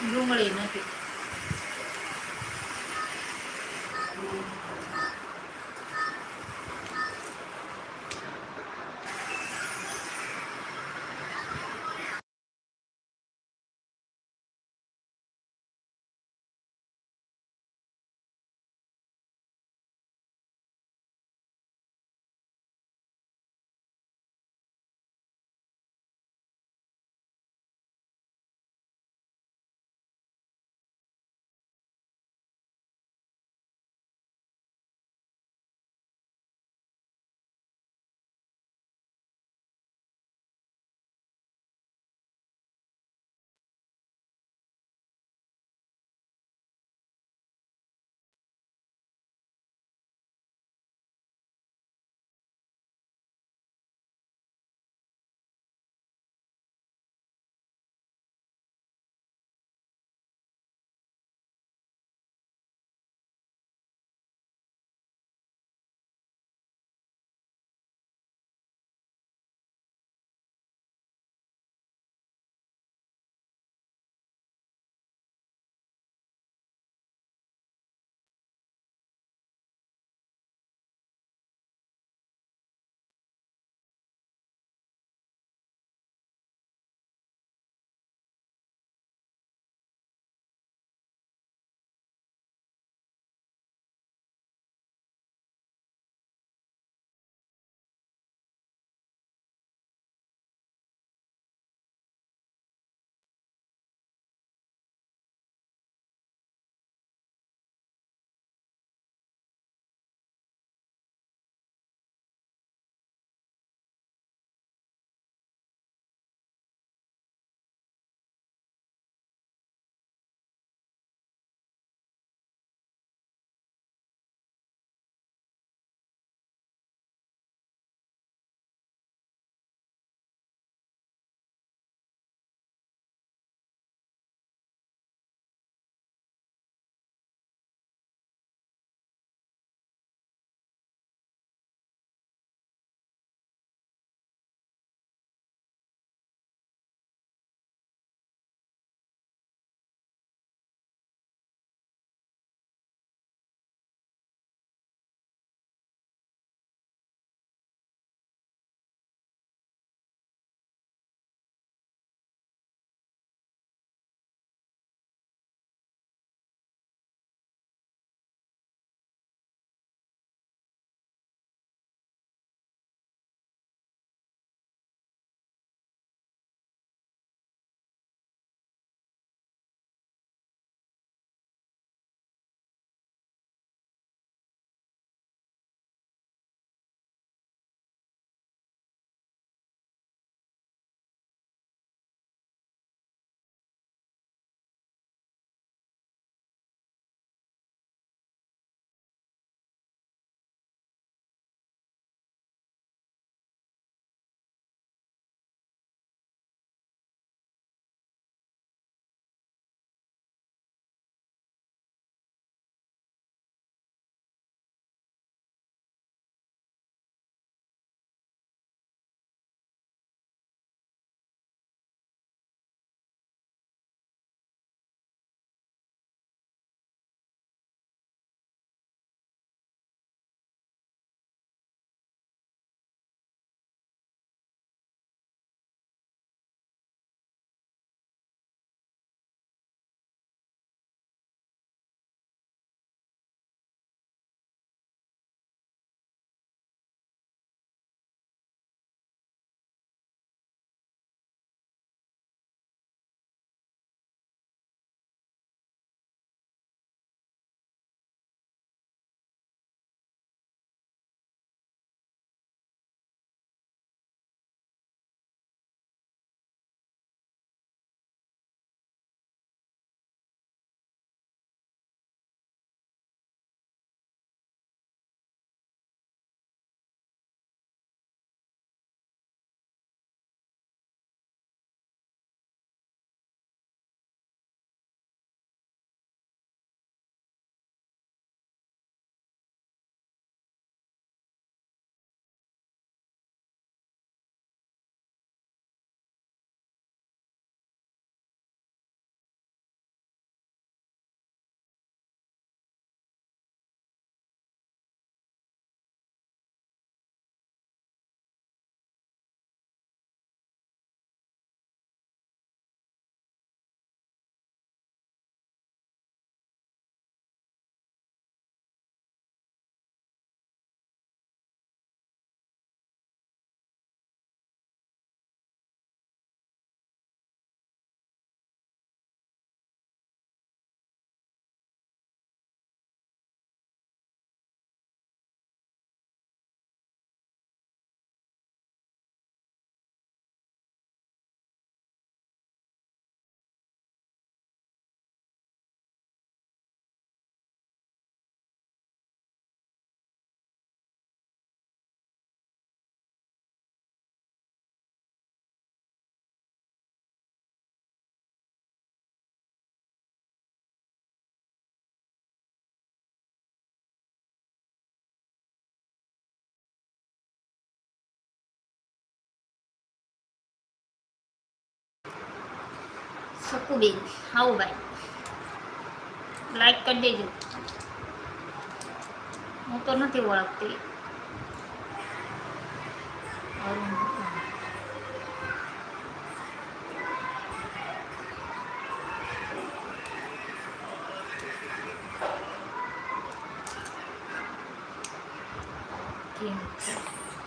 ડુંગળી નથી. શકુબેન હાઉ ભાઈ. લાઈક કરી દેજો. હું તો નથી ઓળખતી.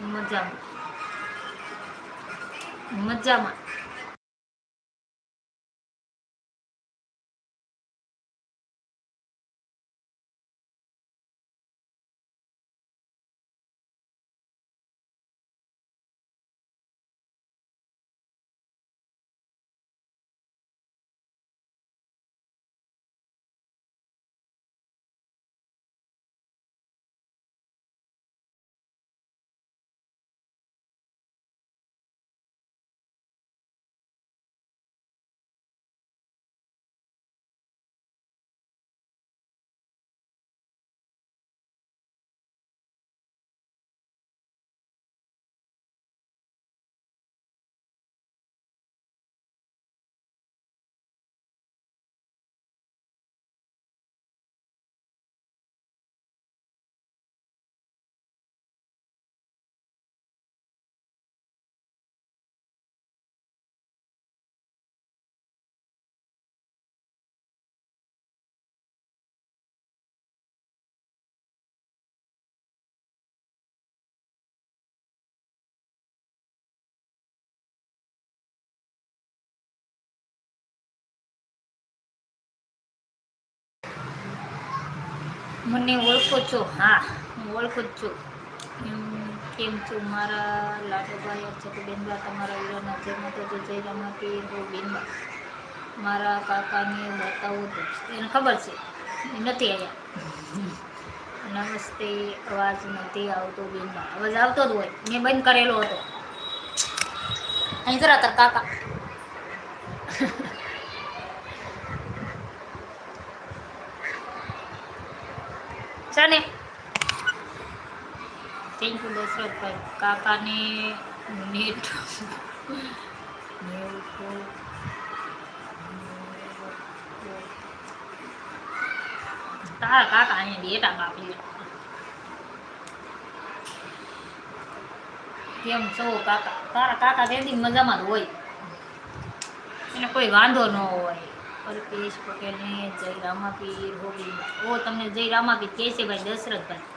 મજામાં. મજામાં. મને ઓળખો છો? હા, હું ઓળખું જ છું. એમ કેમ છું? મારા લાડોભાઈ અચ્છા બેનબા, તમારા વીરાના જય માતાજી જય રામાપીર હો બેનબા. મારા કાકાને બતાવું તો એને ખબર છે? એ નથી આવ્યા નમસ્તે, અવાજ નથી આવતો બેનબા. અવાજ આવતો જ હોય. મેં બંધ કરેલો હતો. અહીં જરા તાર કાકા. ચાલે થેન્ક યુ દશરથભાઈ કાકાને નેટ તારા કાકા અહીંયા ડેટા કાપી કેમ છો કાકા તારા કાકા તેથી મજામાં જ હોય એને કોઈ વાંધો ન હોય અલ્પેશ પટેલને જય રામાપીર હોગલી ઓ, તમને જય રામાપીર કે છે ભાઈ દશરથભાઈ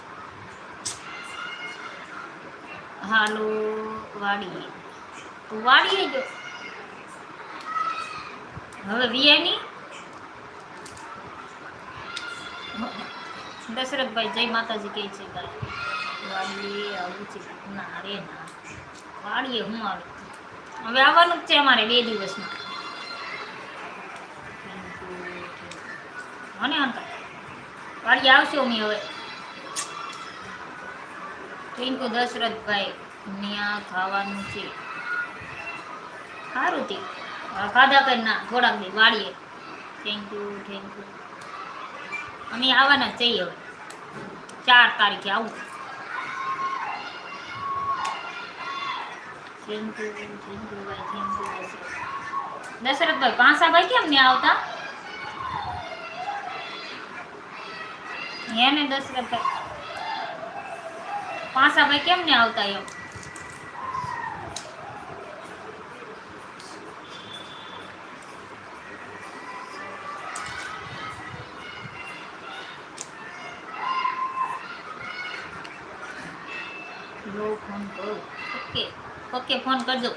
હાલો, વાડીએ. વાડીએ ગયો? હવે વિયાની દશરથભાઈ જય માતાજી કહે છે ભાઈ. વાડીએ આવું છે. ના રે ના. વાડીએ હું આવે? હવે આવવાનું જ છે અમારે બે દિવસમાં. અને અંકલ વાડી આવશે અમે હવે. રિંકુ દશરથભાઈ ત્યાં ખાવાનું છે. સારું તે. ખાધા કરી ના થોડાક દી વાળીએ. થેન્ક યુ થેન્ક યુ અમે આવવાના જ છીએ હવે. ચાર તારીખે આવું. થેન્ક યુ થેન્ક યુ ભાઈ થેન્ક યુ દશરથભાઈ પાંસાભાઈ કેમ ને આવતા? હે ને દશરથભાઈ પાંસાભાઈ કેમ ને આવતા એમ? લો ફોન કરો. ઓકે ઓકે ફોન કરજો.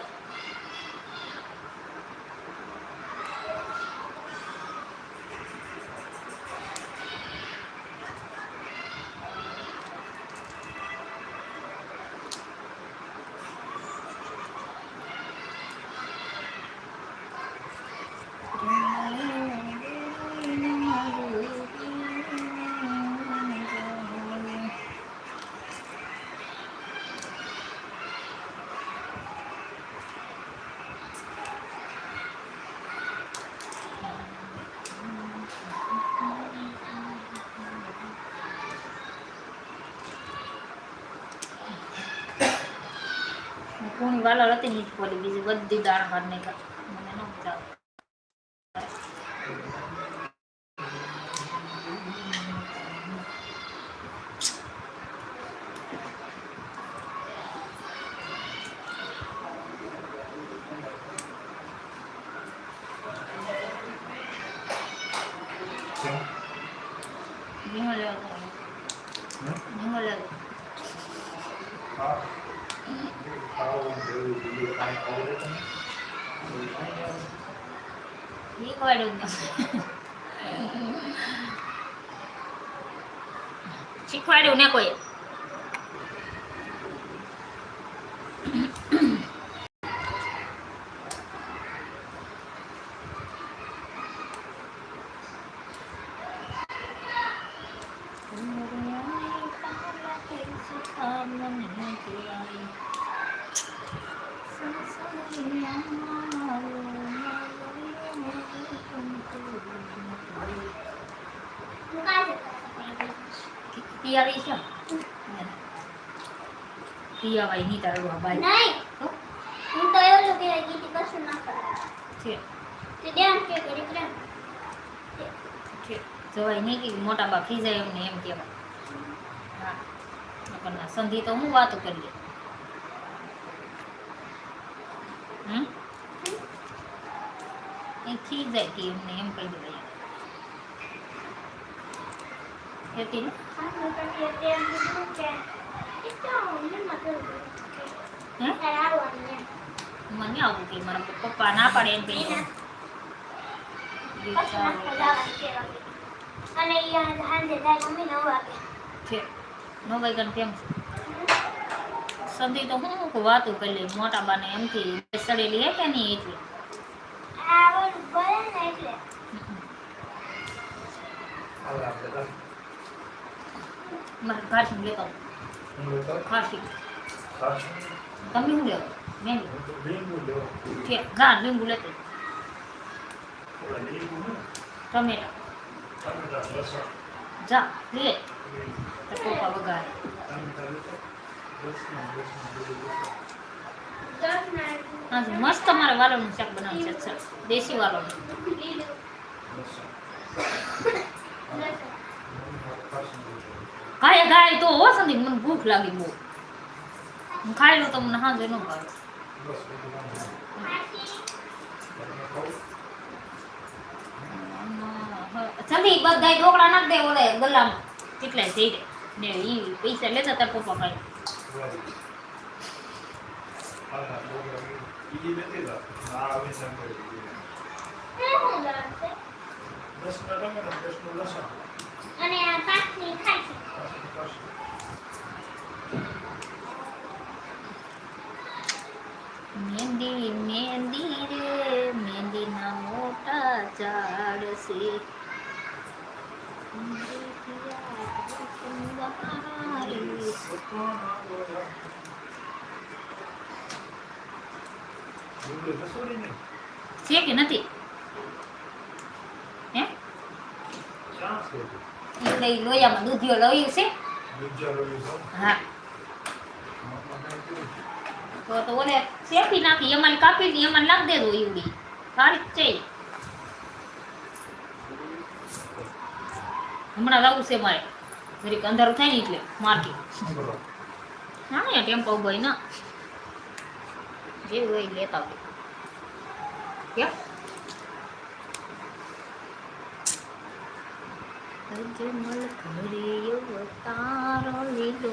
વાલા હતી જ પડી બીજી બધી દાળ ભાત નહીં મને ન મજા આવે કેમ? ધીમો લેવો હમ? ધીમો લેવો હા. ખાવાનું જેવું બીજું કાંઈ આવડે તમને? એવું કાંઈ આવડે? શીખવાડ્યું ને શીખવાડ્યું ને કોઈ મોટા બા ખીજાય એમને એમ નકરના સંધિ તો હું વાતો કરીએ ખીજાય એમને એમ કહી દેવાય. હતી ને? મને આવું કે મારા પપ્પા ના પાડે એમ વાગે અને ઈ જાય મમ્મી નવ વાગે છે નો વાગ્યાનું કેમ છે? સંધિ તો હું કે વાતું કરી લે મોટા બાને એમથી સડેલી હે કે નહીં એટલે? આ ને એટલે. મારે આવું. હું લેતો. ખાસી તમે શું લેવો? મેં કે ઘા લીંબુ લેતો ટમેટા. જા લે. તો પપ્પા વગાડે મસ્ત તમારે વાલોનું શાક બનાવવું છે દેશી વાલોનું Thank લસણ. ખાય ખાય તો હો સંદીપ મને ભૂખ લાગી બહુ. હું ખાઈ લઉં તો મને હાજર ન ભાવે. બસ બધું ઢોકળા નાખ દે ઓલે ગલ્લામાં કેટલાય થઈ રે ને એ પૈસા લેતા તાર પપ્પા લસણ. અને આ કાચની ખાય છે. મેંદી મહેંદી રે મહેંદીના મોટા ઝાડ છે. છે કે નથી હે ઈ લઈ લોયામાં દૂધિયો લવ્યું છે. હા? તો તો ઓલે શેકી નાખી એમાં કાપી ની એમાં લાગ દેજો ઈવડી સારી જ છે હમણાં લાવું છે મારે જરીક અંધારું થાય ને એટલે માર્કેટ હા અહીંયા ટેમ્પો ભાઈ ના જેવું હોય એ લેતા હોય કેમ અજમલ ઘરે તારો લીધો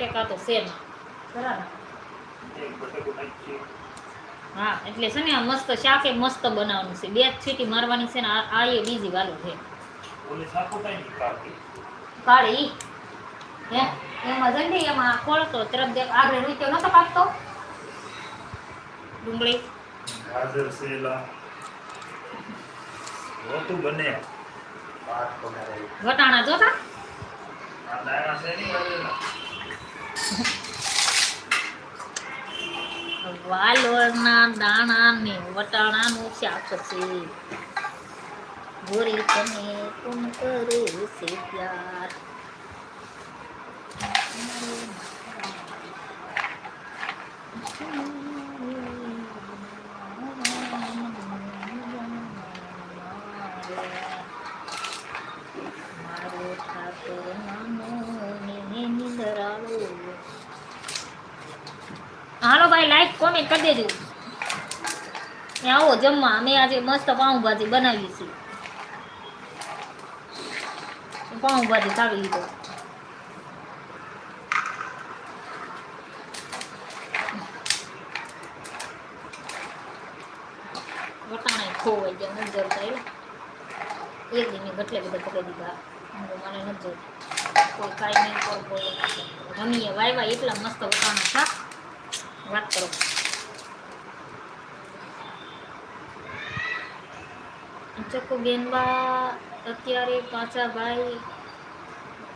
બટેકા તો છે બરાબર. હા એટલે છે ને આ મસ્ત શાકે મસ્ત બનાવવાનું છે. બે છીટી મારવાની છે ને આ એ બીજી વાલું છે. ની. કાળી? હે? એમાં જલ્દી એમાં ખોલતો તરફ દેખ આગળ રીતે નતો કાપતો ડુંગળી? ગાજર સેલા. રોતું બને. વટાણા જોતા? આ દાણા છે નહીં વાલોરના દાણા ને વટાણાનું શાક છે. ગોરી તને કોણ કરે છે પ્યાર? મારો ઠાકોર નાનો ને નિંદરાળો હાલો ભાઈ લાઈક કોમેન્ટ કરી દેજો. આવો જમવા. અમે આજે મસ્ત પાઉંભાજી બનાવી છે. પાઉંભાજી ખાવી લીધો. વટાણા ખોવાઈ ગયા, નથી એવું એક દી મેં ગટલે બધા પકડી દીધા. મને નથી જોતું કોઈ કાંઈ નહીં, કોઈ કોઈ રમીએ વાયવા એટલા મસ્ત વટાણા શાક વાત કરો. ચકુ બેનબા અત્યારે પાછા ભાઈ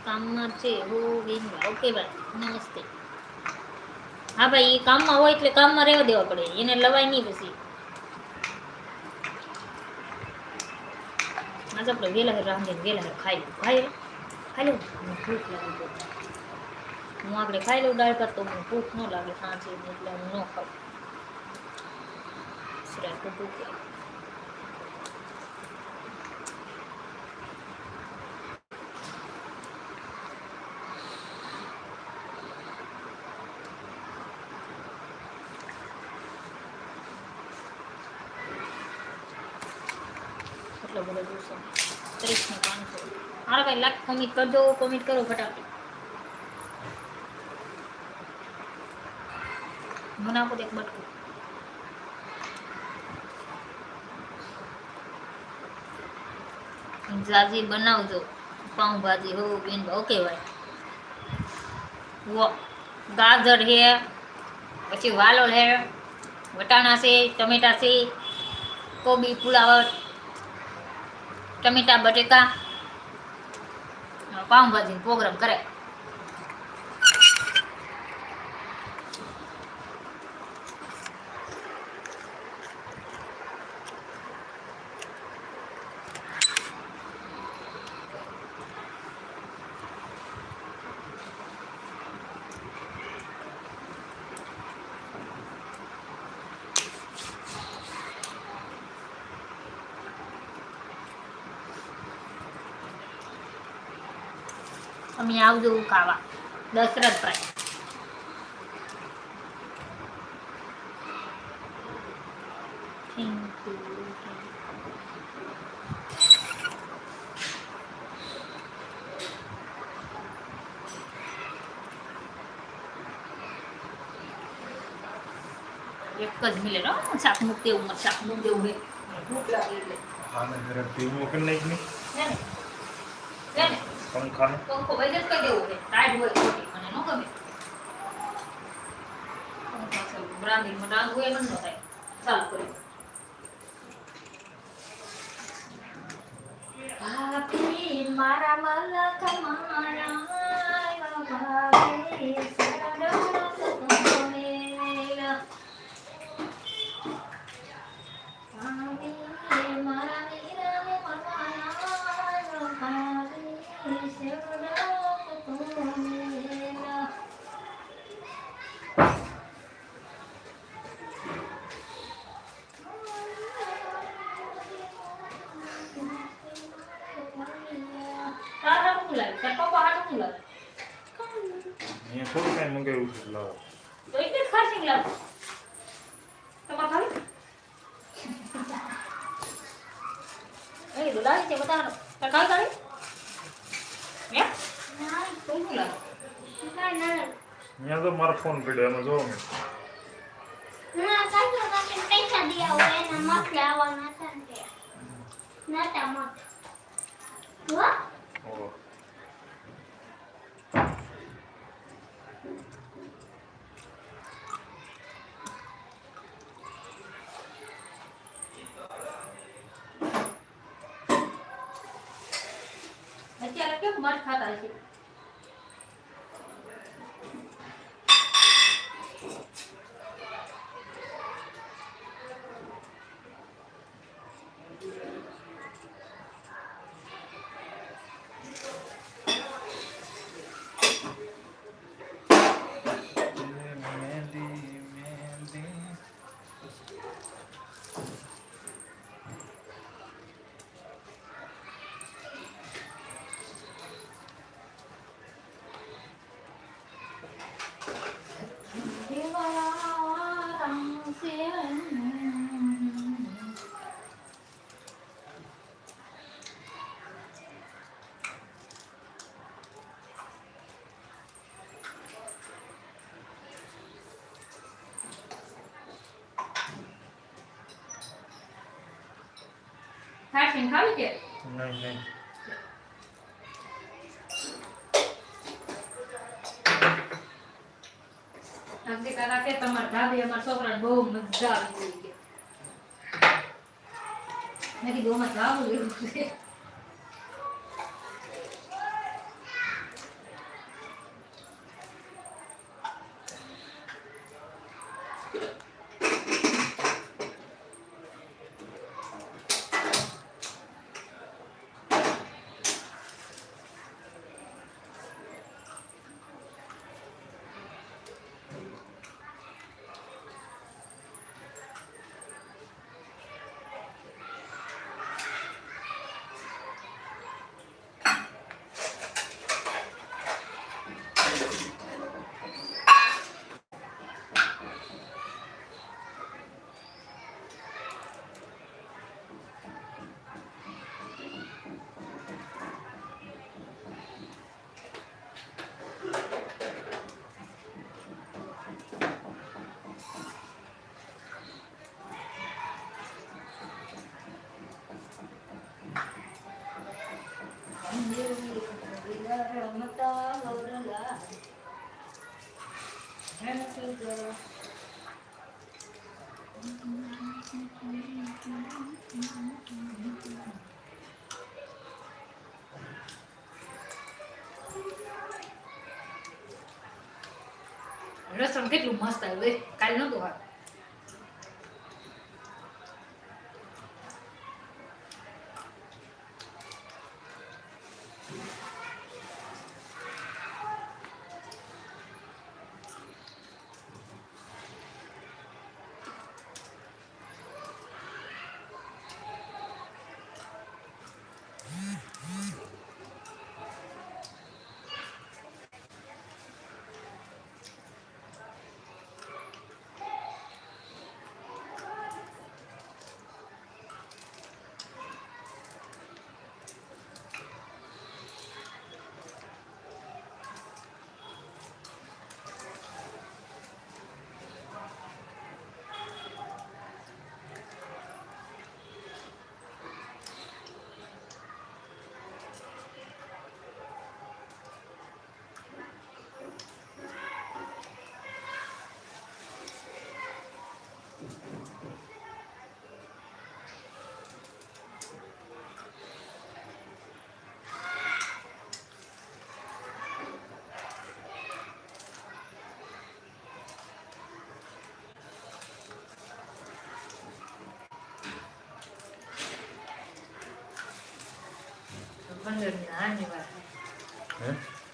કામમાં છે. હો બેનબા ઓકે ભાઈ, નમસ્તે. હા ભાઈ એ કામમાં હોય એટલે કામમાં રહેવા દેવા પડે. એને લવાય નહીં પછી. આજે આપણે વેલા રાંધીને, વેલા ખાઈ. ખાઈ ખાઈ ભૂખ લાગી. હું આપણે ખાઈ લઉં, દાળ ભાત તો મને ભૂખ ન લાગે, સાંજે એટલે હું ન ખાઉં. સિરાય તો ભૂખ. લાગે એટલો બધો જોશો ત્રીસ ને પાંચસો હારો ભાઈ, લાખ કોમેન્ટ કરજો કોમેન્ટ કરો ફટાફટ. મને આપો એક બટકું. જાજી બનાવજો. પાઉંભાજી હો, બેન ઓકે ભાઈ વો ગાજર હે પછી વાલોળ હે વટાણા છે, ટમેટા છે, કોબી ફુલાવર ટમેટા, બટેકા, પાઉંભાજી, પ્રોગ્રામ કરે. તમે આવજો ખાવા દશરથભાઈ થેન્ક યુ એક જ મિલે હો શાક મૂક દેવું શાક મૂક દેવું હે ભૂખ લાગે એટલે આને જરા ધીમું કરી નાખ ને. ને. ને પંખાને. પંખો બંધ જ કરી દેવો કે ટાઈટ હોય ખોટી મને ન ગમે. બ્રાન્ડિંગમાં ડાંગ હોય એમ થાય. ચાલુ કરી ભાભી મારા મલક મારા ભાભી સરડક મેલા ભાભી મારા વીરાને મનાયા ભાભી સરડક મેલા તારા હાટું લાગે તારા પપ્પા હાટું લાગે અહીંયા થોડું કાંઈ મંગાવ્યું છે લાવો. તો એટલે જ ખાસી લાગે તમારે ખાવી એ દુલાવી છે બતાવો તાર ખાવી તારી હે તું શું લાગે અહીંયા તો મારો ફોન પડ્યો એમાં જોવો મેં. પૈસા દિયા હોય એના મત લાવવાના હતા ને તે. નતા મત અત્યારે મઠ ખાતા છે. ખાવી કે? નહીં નહીં. કાકા કે તમારા ભાભી અમારા છોકરાને બહુ મજા આવી ગઈ કે. મેં કીધું અમારે જાવું એવું છે રમતા ગૌરલા રસમ કેટલું મસ્ત આવ્યું કાલ નતું હાથ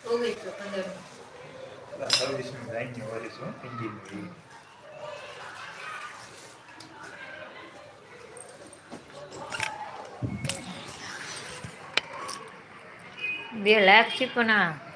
ઓગણીસો હો એન્જિનની બે લાખ છે પણ આ.